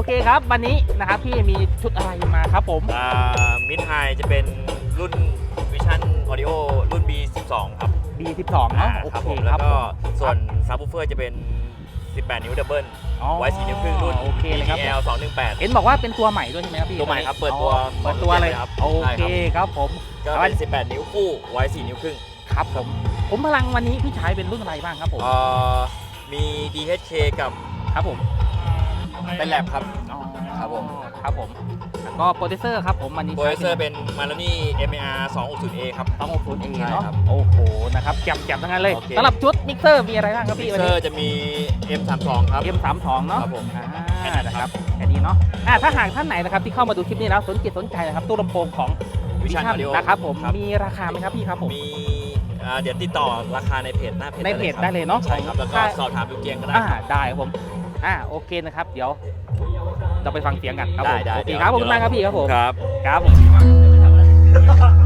อเคครับ วันนี้นะครับพี่มีชุดอะไรมาครับผมอ่ามิดไฮจะเป็นรุ่นวิชั่นออดิโอรุ่น B12 ครับ B12 เนาะอ่าโอครับเคผมคแล้รับวก็ผมส่วนซับวูเฟอร์จะเป็น 18 นิ้วดับเบิลอ๋อไว้4นิ้วครึ่งรุ่นโอเคเลยครับ DTL 218เห็นบอกว่าเป็นตัวใหม่ด้วยใช่ไหมครับพี่ตัวใหม่ครับเปิดตัวอ๋อเปิดตัวเลยครับโอใช่เคครับครับผมก็เป็น 18 นิ้วคู่ไว้4นิ้วครึ่งครับผมผมพลังวันนี้พี่ชายเป็นรุ่นอะไรบ้างครับผมเอ่อมี DHK กับครับผม เป็นแลบครับ อ๋อครับผม ครับผมแล้วก็โปรดิวเซอร์ครับผมวันนี้โปรเซสเซอร์เป็นมา r o นี่ MAR 260A ครับ ต้องโอฟูนเองใช่เนาะครับโอ้โหนะครับแจ่มๆทั้งนั้นเลยโอเค สำหรับชุดมิกเซอร์มีอะไรบ้างครับมิพี่กวันเซอนี้ ร์จะมี M32 ครับ M32 เนาะครับผมอ่านะครับแค่นี้เนาะอ่าถ้าหากท่านไหนนะครับที่เข้ามาดูคลิปนี้แล้วสนจิตสนใจนะครับตู้ลำโพงของ Vision Vision Audio นะครับผมครับมีราคาไหมครับพี่ครับผม มีอ่าเดี๋ยวติดต่อราคาในเพจหน้าเพจในเพจครับได้เลยเนาะใช่ครับ แล้วก็ใช่ สอบถามลูกเกียงก็ได้ อ่าครับได้ครับผม อ่าโอเคนะครับ เดี๋ยวเราไปฟังเสียงกันครับผมได้ได้โอเคเดี๋ยวครับผมมากครับพี่ครับผมครับ ครับผม